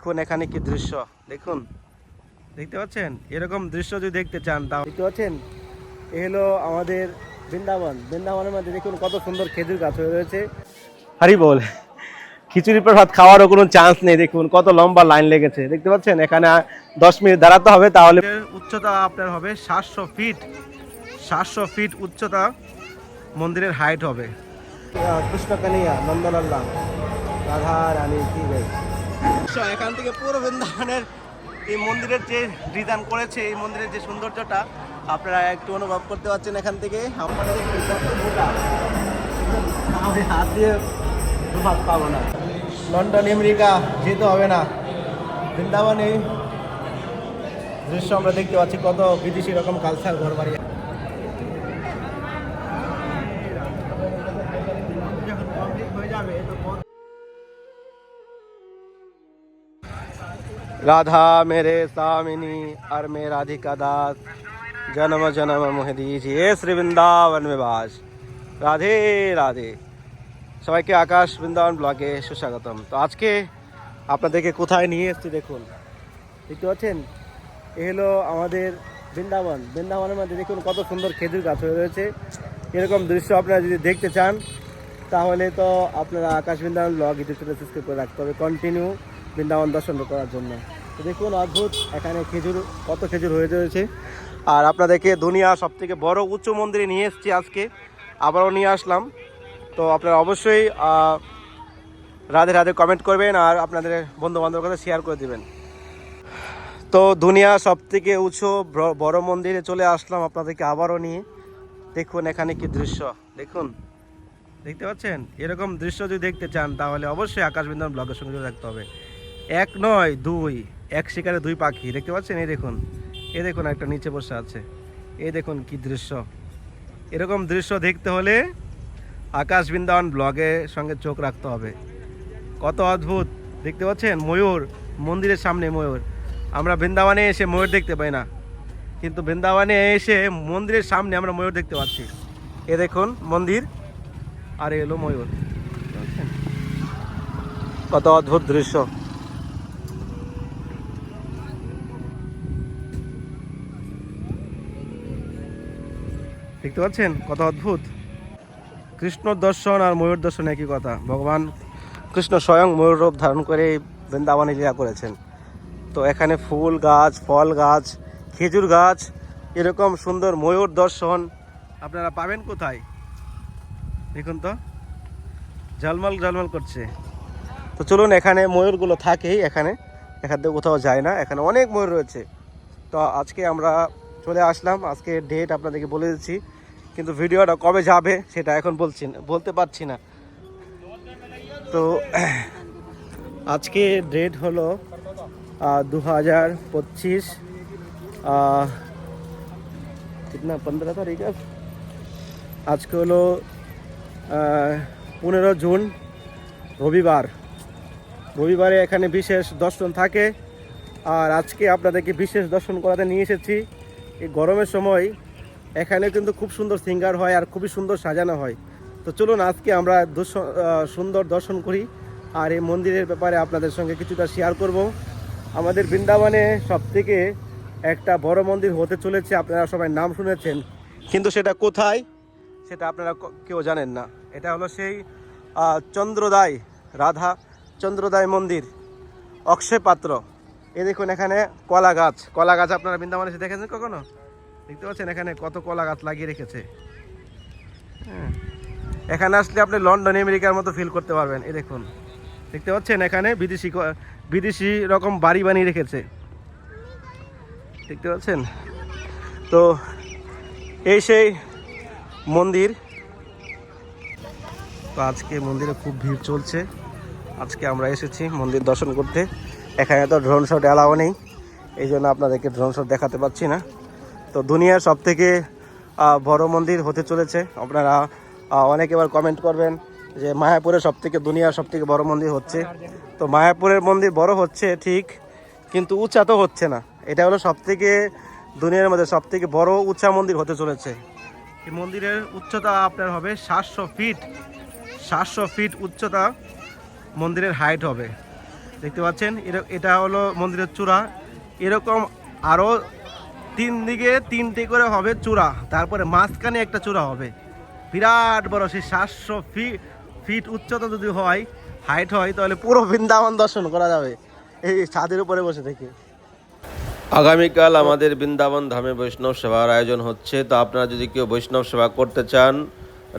দেখুন এখানে কি দৃশ্য। দেখুন। দেখতে পাচ্ছেন? এরকম দৃশ্য যদি দেখতে চান তা দেখতে পাচ্ছেন? এ হলো আমাদের বৃন্দাবন। বৃন্দাবনের মধ্যে দেখুন কত সুন্দর খেজুর গাছ হয়ে রয়েছে। হারি বল খিচুড়ি প্রসাদ খাওয়ারও কোনো চান্স নেই। দেখুন কত লম্বা লাইন লেগেছে। দেখতে পাচ্ছেন? এখানে দশ মিনিট দাঁড়াতে হবে তাহলে উচ্চতা আপনার হবে সাতশো ফিট সাতশো ফিট উচ্চতা মন্দিরের হাইট হবে। কৃষ্ণ কানিয়া রাধা রানী কি গাই এখান থেকে পুরো বৃন্দাবনের এই মন্দিরের যে ডিজাইন করেছে, এই মন্দিরের যে সৌন্দর্যটা আপনারা একটু অনুভব করতে পারছেন এখান থেকে। আমি হাত দিয়ে দুভাগ পাবো না। লন্ডন, আমেরিকা যেতে হবে না। বৃন্দাবনে দৃশ্য আমরা দেখতে পাচ্ছি, কত বিদেশি রকম কালচার ঘর বাড়ি राधा मेरे सामिनी और मैं राधिका दास जन्म जन्म मोह दीजिए श्री वृंदावन में बास রাধে রাধে সবাইকে আকাশ বৃন্দাবন ব্লগে সুস্বাগতম তো আজকে আপনাদেরকে কোথায় নিয়ে এসেছি দেখুন দেখতে পাচ্ছেন এ হলো আমাদের বৃন্দাবন বৃন্দাবনের মধ্যে দেখুন কত সুন্দর খেজুর গাছ হয়ে রয়েছে এরকম দৃশ্য আপনারা যদি দেখতে চান তাহলে তো আপনারা Akash Vrindavan blog YouTube channel subscribe করে রাখতে হবে কন্টিনিউ বৃন্দাবন দর্শন করার জন্য। দেখুন অদ্ভুত, এখানে খেজুর, কত খেজুর হয়ে রয়েছে। আর আপনাদেরকে দুনিয়া সব থেকে বড় উচ্চ মন্দিরে নিয়ে এসেছি আজকে। আবারও নিয়ে আসলাম। তো আপনারা অবশ্যই রাধে রাধে কমেন্ট করবেন আর আপনাদের বন্ধু বান্ধবের কাছে শেয়ার করে দেবেন। তো দুনিয়া সব থেকে উঁচু বড় মন্দিরে চলে আসলাম আপনাদেরকে আবারও নিয়ে। দেখুন এখানে কি দৃশ্য, দেখুন। দেখতে পাচ্ছেন? এরকম দৃশ্য যদি দেখতে চান, তাহলে অবশ্যই আকাশ বিন্দন ব্লগের সঙ্গে থাকতে হবে। এক নয় দুই, এক শিকারে দুই পাখি, দেখতে পাচ্ছেন? এই দেখুন এই দেখুন একটা নিচে বসে আছে। এই দেখুন কি দৃশ্য। এরকম দৃশ্য দেখতে হলে আকাশ বৃন্দাবন ব্লগে সঙ্গে চোখ রাখতে হবে। কত অদ্ভুত, দেখতে পাচ্ছেন? ময়ূর, মন্দিরের সামনে ময়ূর। আমরা বৃন্দাবনে এসে ময়ূর দেখতে পাই না, কিন্তু বৃন্দাবনে এসে মন্দিরের সামনে আমরা ময়ূর দেখতে পাচ্ছি। এ দেখুন মন্দির, আর এলো ময়ূর? কত অদ্ভুত দৃশ্য। দেখতে পাচ্ছেন? কত অদ্ভুত। কৃষ্ণ দর্শন আর ময়ূর দর্শন একই কথা। ভগবান কৃষ্ণ স্বয়ং ময়ূর রূপ ধারণ করে বৃন্দাবনে লীলা করেছেন। তো এখানে ফুল গাছ, ফল গাছ, খেজুর গাছ, এরকম সুন্দর ময়ূর দর্শন আপনারা পাবেন কোথায়? দেখুন তো। ঝলমল ঝলমল করছে। তো চলুন, এখানে ময়ূরগুলো থাকেই এখানে। এখান থেকে কোথাও যায় না। এখানে অনেক ময়ূর রয়েছে। তো আজকে আমরা চলে আসলাম। আজকে ডেট আপনাদেরকে বলে দিচ্ছি। কিন্তু ভিডিওটা কবে যাবে সেটা এখন বলছি না, বলতে পারছি না। তো, আজকে ডেট হলো দু হাজার পঁচিশ না পনেরো তারিখ? আজকে হলো পনেরো জুন, রবিবার। রবিবারে এখানে বিশেষ দর্শন থাকে। আর আজকে আপনাদেরকে বিশেষ দর্শন করাতে নিয়ে এসেছি। এই গরমের সময় এখানে কিন্তু খুব সুন্দর সিঙ্গার হয় আর খুবই সুন্দর সাজানো হয়। তো চলুন আজকে আমরা সুন্দর দর্শন করি আর এই মন্দিরের ব্যাপারে আপনাদের সঙ্গে কিছুটা শেয়ার করব। আমাদের বৃন্দাবনে সব থেকে একটা বড় মন্দির হতে চলেছে, আপনারা সবাই নাম শুনেছেন। কিন্তু সেটা কোথায়, সেটা আপনারা কেউ জানেন না। এটা হলো সেই চন্দ্রদায় রাধা চন্দ্রদায় মন্দির অক্ষয় পাত্র এই দেখুন এখানে কলা গাছ কলা গাছ আপনারা বৃন্দাবনে এসে দেখেছেন কখনো? দেখতে পাচ্ছেন এখানে কত কলা গাছ লাগিয়ে রেখেছে। হ্যাঁ। এখানে আসলে আপনি লন্ডন, আমেরিকার মতো ফিল করতে পারবেন। এই দেখুন। দেখতে পাচ্ছেন এখানে বিদেশি বিদেশি রকম বাড়ি বানিয়ে রেখেছে। দেখতে পাচ্ছেন? তো এই সেই মন্দির। তো আজকে মন্দিরে খুব ভিড় চলছে। আজকে আমরা এসেছি মন্দির দর্শন করতে। এখানে তো ড্রোন শট অ্যালাও নেই। এই জন্য আপনাদেরকে ড্রোন শট দেখাতে পাচ্ছি না। তো দুনিয়ার সব থেকে বড় মন্দির হতে চলেছে। আপনারা অনেকে এবার কমেন্ট করবেন যে মায়াপুরের সব থেকে দুনিয়ার সব থেকে বড় মন্দির হচ্ছে। তো মায়াপুরের মন্দির বড় হচ্ছে, ঠিক, কিন্তু উঁচা তো হচ্ছে না। এটা হলো সব থেকে দুনিয়ার মধ্যে সব থেকে বড় উঁচা মন্দির হতে চলেছে। এই মন্দিরের উচ্চতা আপনার হবে সাতশো ফিট। সাতশো ফিট উচ্চতা মন্দিরের হাইট হবে। দেখতে পাচ্ছেন, এটা হলো মন্দিরের চূড়া। এরকম আরও তিন দিকে তিনটে করে হবে চূড়া, তারপরে মাঝখানে একটা চূড়া হবে। বিরাট বড় সেই সাতশো ফিট ফিট উচ্চতা যদি হয় হাইট হয়, তাহলে পুরো বৃন্দাবন দর্শন করা যাবে, এই ছাদের উপরে বসে থেকে। আগামীকাল আমাদের বৃন্দাবন ধামে বৈষ্ণব সেবার আয়োজন হচ্ছে, তো আপনারা যদি কেউ বৈষ্ণব সেবা করতে চান,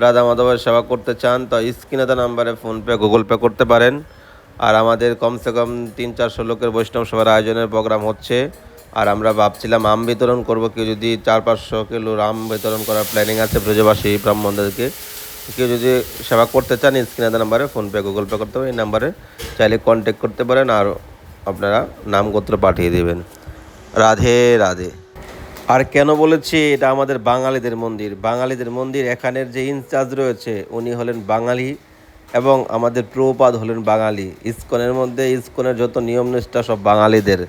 রাধা মাধবের সেবা করতে চান, তো স্ক্রিনে দেওয়া নাম্বারে ফোনপে, গুগল পে করতে পারেন। আর আমাদের কমসে কম তিন চারশো লোকের বৈষ্ণব সেবার আয়োজনের প্রোগ্রাম হচ্ছে। আর আমরা ভাবছিলাম আম বিতরণ করব, কেউ যদি চার পাঁচশো কিলো আম বিতরণ করার প্ল্যানিং আছে ব্রজবাসী, ব্রাহ্মণদেরকে। কেউ যদি সেবা করতে চান স্ক্রিনে নাম্বারে ফোনপে গুগল পে করতে হবে এই নাম্বারে চাইলে কন্ট্যাক্ট করতে পারেন আর আপনারা নাম গোত্র পাঠিয়ে দেবেন। রাধে রাধে। আর কেন বলেছি, এটা আমাদের বাঙালিদের মন্দির। বাঙালিদের মন্দির এখানের যে ইনচার্জ রয়েছে, উনি হলেন বাঙালি এবং আমাদের প্রপাদ হলেন বাঙালি। ইস্কনের মধ্যে ইস্কনের যত নিয়ম নিষ্ঠা সব বাঙালিদের।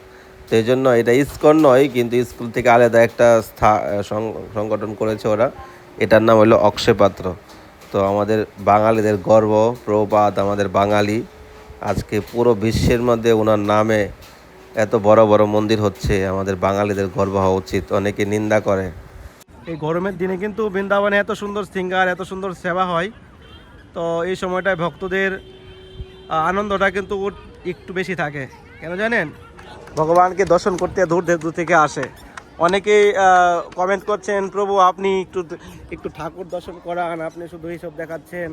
তো এই জন্য এটা ইস্কন নয়, কিন্তু স্কুল থেকে আলাদা একটা সংগঠন করেছে ওরা। এটার নাম হলো অক্ষয় পাত্র। তো আমাদের বাঙালিদের গর্ব প্রপাত আমাদের বাঙালি। আজকে পুরো বিশ্বের মধ্যে ওনার নামে এত বড় বড় মন্দির হচ্ছে, আমাদের বাঙালিদের গর্ব হওয়া উচিত। অনেকে নিন্দা করে। এই গরমের দিনে কিন্তু বৃন্দাবনে এত সুন্দর সিঙ্গার এত সুন্দর সেবা হয়। তো এই সময়টায় ভক্তদের আনন্দটা কিন্তু একটু বেশি থাকে। কেন জানেন? ভগবানকে দর্শন করতে দূর দূর থেকে আসে। অনেকেই কমেন্ট করছেন, প্রভু, আপনি একটু একটু ঠাকুর দর্শন করান, আপনি শুধু এইসব দেখাচ্ছেন।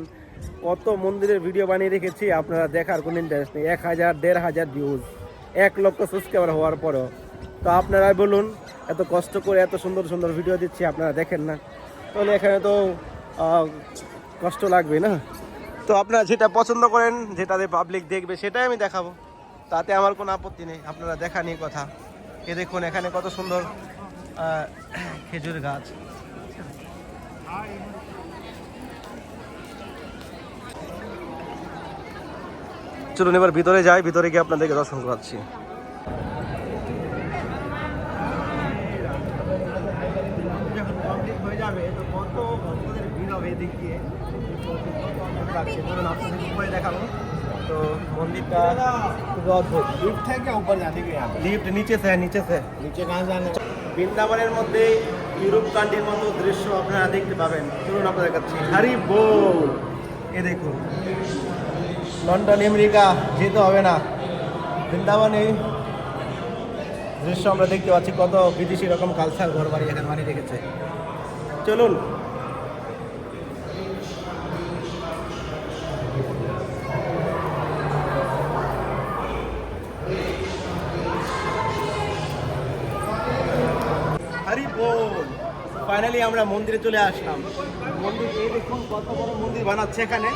কত মন্দিরের ভিডিও বানিয়ে রেখেছি, আপনারা দেখার কোনো ইন্টারেস্ট নেই। এক হাজার, দেড় হাজার ভিউজ এক লক্ষ সাবস্ক্রাইবার হওয়ার পরেও। তো আপনারাই বলুন, এত কষ্ট করে এত সুন্দর সুন্দর ভিডিও দিচ্ছি, আপনারা দেখেন না। তাহলে এখানে তো কষ্ট লাগবে না। তো আপনারা যেটা পছন্দ করেন, যেটাতে পাবলিক দেখবে, সেটাই আমি দেখাবো। তাতে আমার কোনো আপত্তি নেই। আপনারা দেখা নিয়ে কথা। এ দেখুন এখানে কত সুন্দর খেজুর গাছ। চলুন এবার ভিতরে যাই ভিতরে গিয়ে আপনাদেরকে দর্শন করাচ্ছি। হয়ে যাবে তো কত ভক্তদের ভিড় হবে দিয়ে লাগছে ধরুন আপনাদের উপরে দেখাবো তো মন্দিরটা খুবই অদ্ভুত लिफ्ट है क्या ऊपर जाने के यहाँ पे লিফট নিচে সে নিচে সে नीचे कहाँ जाना है বৃন্দাবনের মধ্যে ইউরোপ কান্ট্রির মতো দৃশ্য আপনারা দেখতে পাবেন চলুন আপনাদের কাছে হারি বল এ দেখুন লন্ডন আমেরিকা যেতে হবে না বৃন্দাবনে দৃশ্য আমরা দেখতে পাচ্ছি কত বিদেশি রকম কালচার ঘর বাড়ি এখানে বানিয়ে রেখেছে চলুন ফাইনালি আমরা মন্দিরে চলে আসলাম। মন্দির এই দেখুন কত বড় মন্দির বানাচ্ছে এখানে।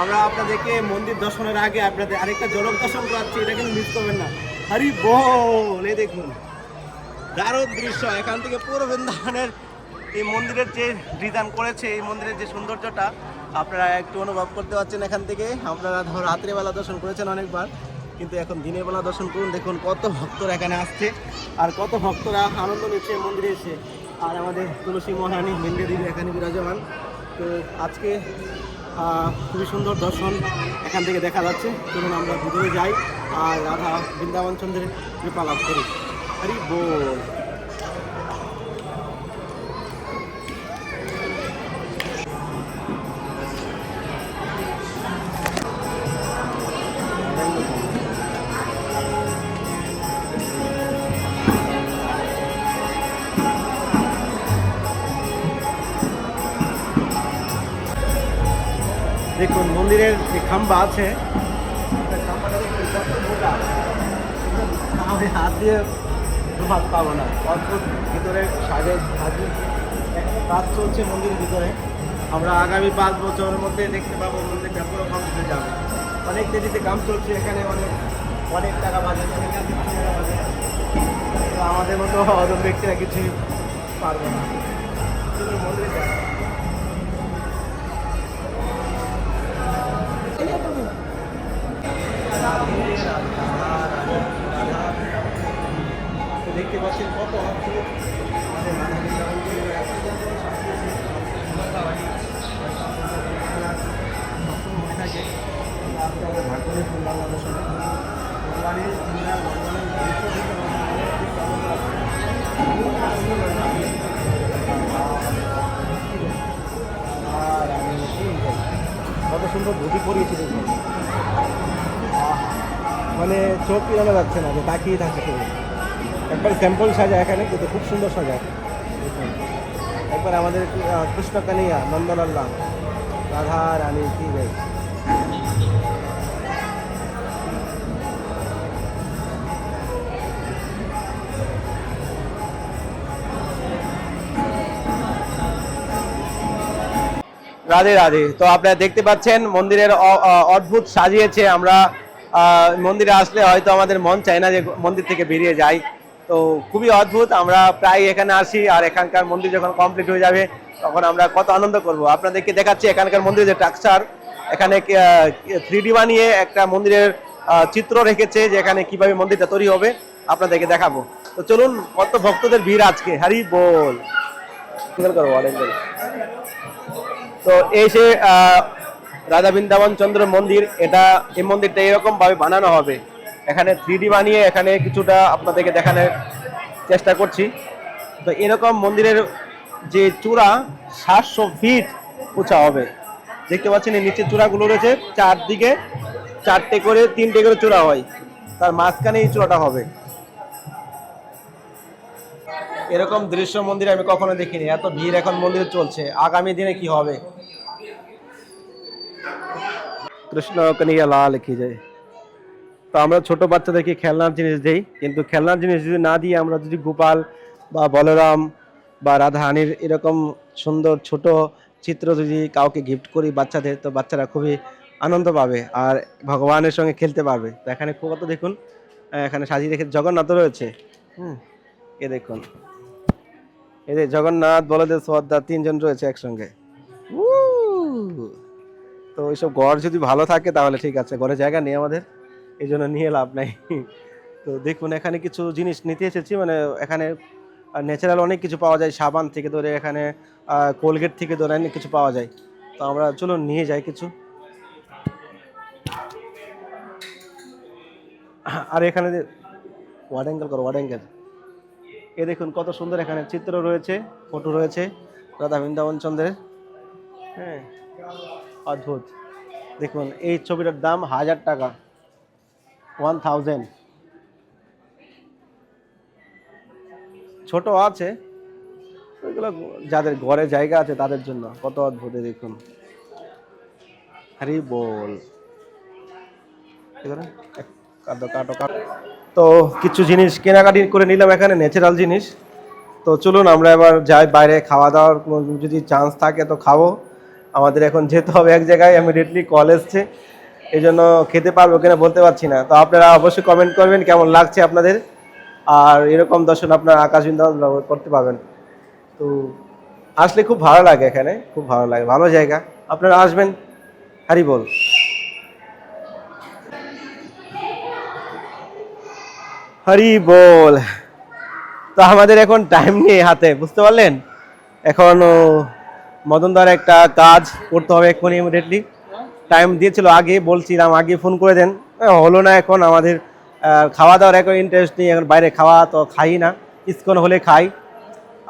আমরা আপনাদেরকে মন্দির দর্শনের আগে আপনাদের আরেকটা জনক দর্শন করাচ্ছি, এটা কিন্তু মিস করবেন না। হরি বল, এই দেখুন। দারুণ দৃশ্য, এখান থেকে পুরো বৃন্দাবনের এই মন্দিরের যে ডিজাইন করেছে, এই মন্দিরের যে সৌন্দর্যটা, আপনারা একটু অনুভব করতে পারছেন এখান থেকে। আপনারা ধর রাত্রিবেলা দর্শন করেছেন অনেকবার, কিন্তু এখন দিনের বেলা দর্শন করুন, দেখুন কত ভক্তরা এখানে আসছে, আর কত ভক্তরা আনন্দ নিচ্ছে মন্দিরে এসে। আর আমাদের তুলসী মহারানী মেন্দে দেবী এখানে বিরাজমান। তো আজকে খুবই সুন্দর দর্শন এখান থেকে দেখা যাচ্ছে। চলুন আমরা ভিতরে যাই আর রাধা বৃন্দাবন চন্দ্রের কৃপা লাভ করি। হরি বল। মন্দিরের যে খাম্বা আছে। আমি হাত দিয়ে হাত পাবো না। অদ্ভুত। ভিতরে সাজে সাজে কাজ চলছে মন্দিরের ভিতরে। আমরা আগামী পাঁচ বছরের মধ্যে দেখতে পাবো মন্দিরটা পুরো কমপ্লিট যাবে। অনেক দেরিতে কাম চলছে এখানে অনেক অনেক টাকা বাজে আমাদের মতো অদম ব্যক্তিরা কিছুই পারবে না। মন্দিরে দেখতে পাচ্ছেন কত অদ্ভুত আমাদের হয়ে থাকে আমরা ভাগ্যে ফুল বাংলা দর্শন করলাম। ভগবান কত সুন্দর ধুতি পরিয়েছে দেখুন আহ, মানে চোখ কিরানো যাচ্ছে না, যে তাকিয়ে থাকে একবার স্যাম্পল সাজা এখানে, কিন্তু খুব সুন্দর সাজা। একবার আমাদের কৃষ্ণ কানিয়া নন্দলাল্লাহ রাধা রানী কি রে রাধে রাধে। তো আপনারা দেখতে পাচ্ছেন, মন্দিরের অদ্ভুত সাজিয়েছে আমরা। মন্দিরে আসলে হয়তো আমাদের মন চায় না যে মন্দির থেকে বেরিয়ে যাই। তো খুবই অদ্ভুত আমরা প্রায় এখানে আসি আর এখানকার মন্দির যখন কমপ্লিট হয়ে যাবে তখন আমরা কত আনন্দ করব। আপনাদেরকে দেখাচ্ছি এখানকার মন্দিরের যে স্ট্রাকচার এখানে থ্রি ডি বানিয়ে একটা মন্দিরের চিত্র রেখেছে যে এখানে কীভাবে মন্দিরটা তৈরি হবে আপনাদেরকে দেখাবো। তো চলুন কত ভক্তদের ভিড় আজকে। হারি বল। করব অনেক তো এই সে রাধা বৃন্দাবন চন্দ্র মন্দির, এটা, এই মন্দিরটা এরকম ভাবে বানানো হবে। এখানে থ্রি বানিয়ে এখানে কিছুটা আপনাদেরকে দেখানোর চেষ্টা করছি। তো এরকম মন্দিরের যে চূড়া, সাতশো ফিট উঁচা হবে। দেখতে পাচ্ছেন, এই নিচের চূড়াগুলো রয়েছে, চারদিকে চারটে করে, তিনটে করে চূড়া হয়। তার মাঝখানে এই চূড়াটা হবে। এরকম দৃশ্য মন্দির আমি কখনো দেখিনি। এত ভিড় এখন মন্দিরে চলছে। আগামী দিনে কি হবে? কৃষ্ণ কনিয়া লাল কি যায়। তো আমরা ছোট বাচ্চাদেরকে খেলনার জিনিস দিই, কিন্তু খেলনার জিনিস যদি না দিয়ে আমরা যদি গোপাল বা বলরাম বা রাধারানীর এরকম সুন্দর ছোট চিত্র যদি কাউকে গিফট করি বাচ্চাদের, তো বাচ্চারা খুবই আনন্দ পাবে আর ভগবানের সঙ্গে খেলতে পারবে। তো এখানে কত দেখুন এখানে সাজিয়ে রেখে জগন্নাথ রয়েছে। হুম, এ দেখুন। এই যে জগন্নাথ, বলদেব, সুভদ্রা তিনজন রয়েছে একসঙ্গে! তো এইসব ঘর যদি ভালো থাকে তাহলে ঠিক আছে, ঘরে জায়গা নেই আমাদের, এই জন্য নিয়ে লাভ নাই। তো দেখুন, এখানে কিছু জিনিস নিতে এসেছি মানে এখানে ন্যাচারাল অনেক কিছু পাওয়া যায়, সাবান থেকে ধরে এখানে কোলগেট থেকে ধরে অনেক কিছু পাওয়া যায়। তো আমরা চলুন, নিয়ে যাই কিছু। আর এখানে ওয়ার্ড অ্যাঙ্গেল করো ওয়ার্ড অ্যাঙ্গেল এ দেখুন, কত সুন্দর এখানে চিত্র রয়েছে, ফটো রয়েছে, রাধা বৃন্দাবন চন্দ্রের। হ্যাঁ। অদ্ভুত। দেখুন, এই ছবিটার দাম হাজার টাকা। ওয়ান থাউজেন্ড ছোট আছে। ওইগুলো যাদের ঘরে জায়গা আছে তাদের জন্য। কত অদ্ভুত দেখুন। হরি বল। তো কিছু জিনিস কেনাকাটি করে নিলাম এখানে ন্যাচারাল জিনিস। তো চলুন, আমরা এবার যাই বাইরে খাওয়া দাওয়ার। কোনো যদি চান্স থাকে তো খাব। আমাদের এখন যেতে হবে এক জায়গায় ইমিডিয়েটলি কল এসছে। এই জন্য খেতে পারব কিনা বলতে পারছি না। তো আপনারা অবশ্যই কমেন্ট করবেন, কেমন লাগছে আপনাদের? আর এরকম দর্শন আপনারা আকাশ করতে পারবেন। তো আসলে খুব ভালো লাগে এখানে, খুব ভালো লাগে, ভালো জায়গা। আপনারা আসবেন, হারি বল। হরি বল। তো আমাদের এখন টাইম নেই হাতে, বুঝতে পারলেন? এখন মদনদার একটা কাজ করতে হবে এক্ষুনি ইমিডিয়েটলি টাইম দিয়েছিল আগে, বলছিলাম আগে ফোন করে দেন। হলো না এখন আমাদের খাওয়া দাওয়ার এখন ইন্টারেস্ট নেই, এখন বাইরে খাওয়া তো খাই না। ইস্কন হলে খাই।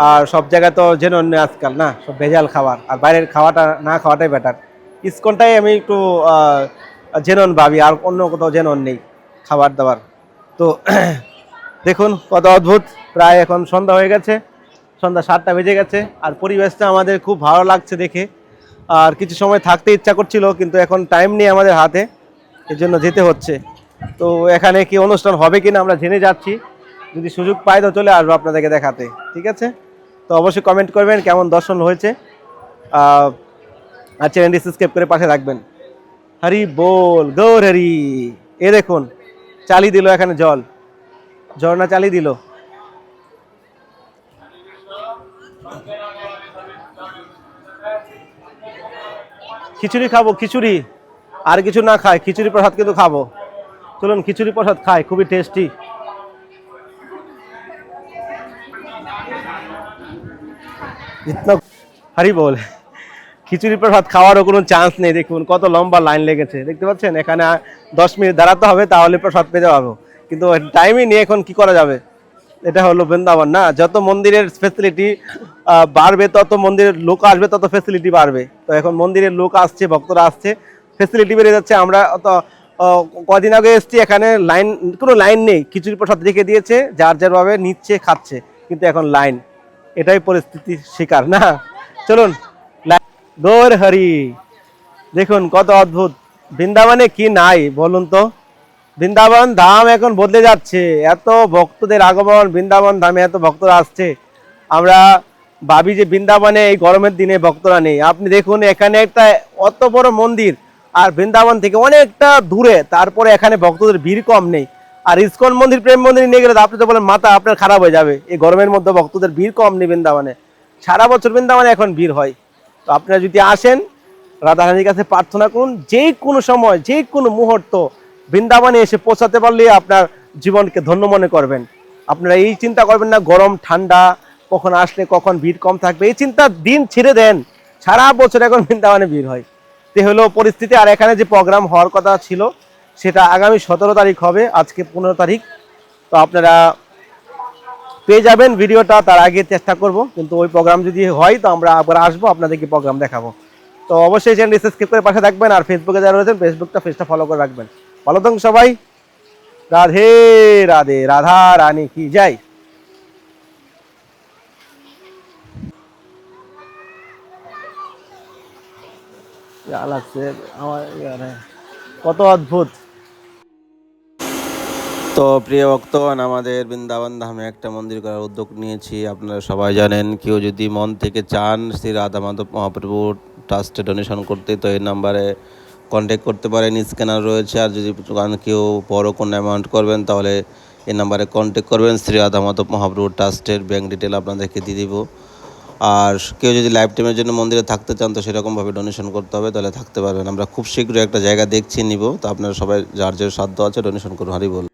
আর সব জায়গায় তো জেন আজকাল না, সব ভেজাল খাবার। আর বাইরের খাওয়াটা, না খাওয়াটাই বেটার ইস্কনটাই আমি একটু জেনন ভাবি, আর অন্য কোথাও জেনন নেই খাবার দাবার তো, দেখুন কত অদ্ভুত। প্রায় এখন সন্ধ্যা হয়ে গেছে। সন্ধ্যা সাতটা বেজে গেছে, আর পরিবেশটা আমাদের খুব ভালো লাগছে দেখে। আর কিছু সময় থাকতে ইচ্ছা করছিল, কিন্তু এখন টাইম নেই আমাদের হাতে, এর জন্য যেতে হচ্ছে। তো এখানে কি অনুষ্ঠান হবে কিনা আমরা জেনে যাচ্ছি। যদি সুযোগ পাই তো চলে আসব আপনাদেরকে দেখাতে, ঠিক আছে? তো অবশ্যই কমেন্ট করবেন কেমন দর্শন হয়েছে। আর চ্যানেলটি সাবস্ক্রাইব করে পাশে রাখবেন। হরি বল, গৌর হরি। এ দেখুন চালিয়ে দিল এখানে জল। ঝর্ণা চালিয়ে দিল। খিচুড়ি খাব, খিচুড়ি। আর কিছু না খায়, খিচুড়ি প্রসাদ কিন্তু খাব। চলুন, খিচুড়ি প্রসাদ খাই, খুবই টেস্টি হারি বল। খিচুড়ি প্রসাদ খাওয়ারও কোনো চান্স নেই, দেখুন, কত লম্বা লাইন লেগেছে। দেখতে পাচ্ছেন? এখানে দশ মিনিট দাঁড়াতে হবে, তাহলে প্রসাদ পেতে পারব কিন্তু টাইমই নেই, এখন কি করা যাবে? এটা হলো বৃন্দাবন, না? যত মন্দিরের ফেসিলিটি বাড়বে, তত মন্দিরের লোক আসবে, তত ফেসিলিটি বাড়বে। তো এখন মন্দিরের লোক আসছে, ভক্তরা আসছে ফেসিলিটি বেড়ে যাচ্ছে। আমরা অত কদিন আগে এসছি, এখানে লাইন, কোনো লাইন নেই। খিচুড়ি প্রসাদ রেখে দিয়েছে, যার যারভাবে নিচ্ছে, খাচ্ছে, কিন্তু এখন লাইন। এটাই পরিস্থিতির শিকার, না? চলুন দৌড় হরি। দেখুন, কত অদ্ভুত। বৃন্দাবনে কি নাই, বলুন তো। বৃন্দাবন ধাম এখন বদলে যাচ্ছে। এত ভক্তদের আগমন, বৃন্দাবন ধামে এত ভক্তরা আসছে। আমরা ভাবি যে বৃন্দাবনে এই গরমের দিনে ভক্তরা নেই। আপনি দেখুন, এখানে একটা অত বড় মন্দির আর বৃন্দাবন থেকে অনেকটা দূরে, তারপরে এখানে ভক্তদের ভিড় কম নেই। আর ইস্কন মন্দির, প্রেম মন্দির নিয়ে গেলে আপনি তো বলেন, মাথা আপনার খারাপ হয়ে যাবে। এই গরমের মধ্যে ভক্তদের ভিড় কম নেই বৃন্দাবনে। সারা বছর বৃন্দাবনে এখন ভিড় হয়। তো আপনারা যদি আসেন, রাধারানীর কাছে প্রার্থনা করুন যে কোনো সময় যে কোনো মুহূর্ত বৃন্দাবনে এসে পৌঁছাতে পারলে আপনার জীবনকে ধন্য মনে করবেন। আপনারা এই চিন্তা করবেন না, গরম, ঠান্ডা, কখন আসলে কখন ভিড় কম থাকবে। এই চিন্তা দিন ছেড়ে দেন, সারা বছর এখন বৃন্দাবনে ভিড় হয়। তে হলো পরিস্থিতি, আর এখানে যে প্রোগ্রাম হওয়ার কথা ছিল, সেটা আগামী সতেরো তারিখ হবে, আজকে পনেরো তারিখ। তো আপনারা পেয়ে যাবেন ভিডিওটা, তার আগে চেষ্টা করব। কিন্তু ওই প্রোগ্রাম যদি হয়, তো আমরা আবার আসব, আপনাদেরকে প্রোগ্রাম দেখাবো। তো অবশ্যই চ্যানেলটি সাবস্ক্রাইব করে পাশে থাকবেন, আর ফেসবুকে যারা রয়েছেন ফেসবুকটা পেজটা ফলো করে রাখবেন। ভালো থাকুন সবাই। রাধে রাধে রাধা রানী কি যাই লাগছে আমার কত অদ্ভুত। তো প্রিয় ভক্তগণ আমাদের বৃন্দাবন ধামে একটা মন্দির করার উদ্যোগ নিয়েছি আপনারা সবাই জানেন কেউ যদি মন থেকে চান শ্রী রাধা মাধব মহাপ্রভু ট্রাস্টে ডোনেশন করতে তো এই নাম্বারে কন্ট্যাক্ট করতে পারেন স্ক্যানার রয়েছে, আর যদি কেউ বড় কোনো অ্যামাউন্ট করবেন, তাহলে এই নাম্বারে কন্ট্যাক্ট করবেন, শ্রী রাধা মাধব মহাপ্রভু ট্রাস্টের ব্যাঙ্ক ডিটেল আপনাদেরকে দিয়ে দিব। আর কেউ যদি লাইফ টাইমের জন্য মন্দিরে থাকতে চান, তো সেরকমভাবে ডোনেশন করতে হবে, তাহলে থাকতে পারবেন। আমরা খুব শীঘ্রই একটা জায়গা দেখছি, নিব। তো আপনারা সবাই যার যার সাধ্য আছে ডোনেশন করুন, হারি বল